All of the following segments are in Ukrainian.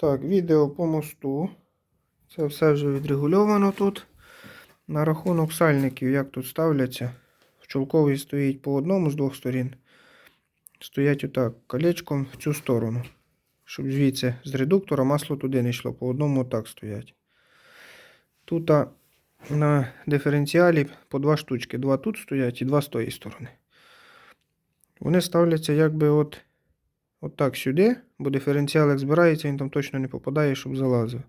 Так, відео по мосту. Це все вже відрегульовано тут. На рахунок сальників, як тут ставляться. В стоїть по одному з двох сторін. Стоять отак, колечком в цю сторону. Щоб звідси з редуктора масло туди не йшло. По одному отак стоять. Тут на диференціалі по два штучки. Два тут стоять і два з тої сторони. Вони ставляться якби от, от сюди, бо диференціал як збирається, він там точно не попадає, щоб залазив.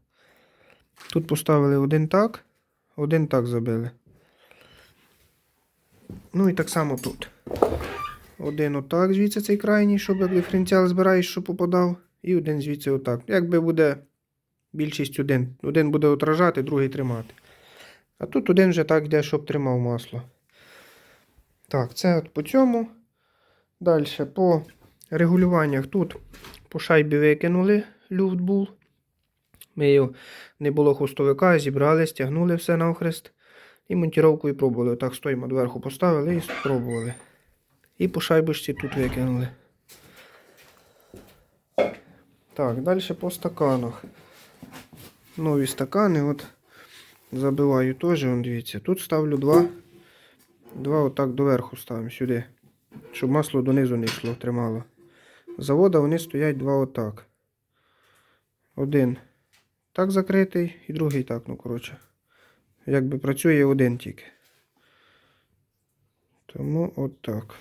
Тут поставили один так, один так забили. Ну і так само тут. Один отак, звідси цей крайній, щоб як диференціал збираєш, щоб попадав. І один звідси отак. Якби буде більшість один. Один буде отражати, другий тримати. А тут один вже так йде, щоб тримав масло. Так, це от по цьому. Далі по регулюваннях тут по шайбі викинули люфт був. Ми не було хвостовика, зібрали, стягнули все навхрест. І монтіровкою пробували. Так стоїмо доверху поставили і спробували. І по шайбочці тут викинули. Так, далі по стаканах. Нові стакани. От забиваю теж, вон дивіться. Тут ставлю два. Два отак доверху ставимо сюди. Щоб масло донизу не йшло, тримало. Завода вони стоять два отак. Один так закритий і другий так, ну коротше. Якби працює один тільки. Тому отак.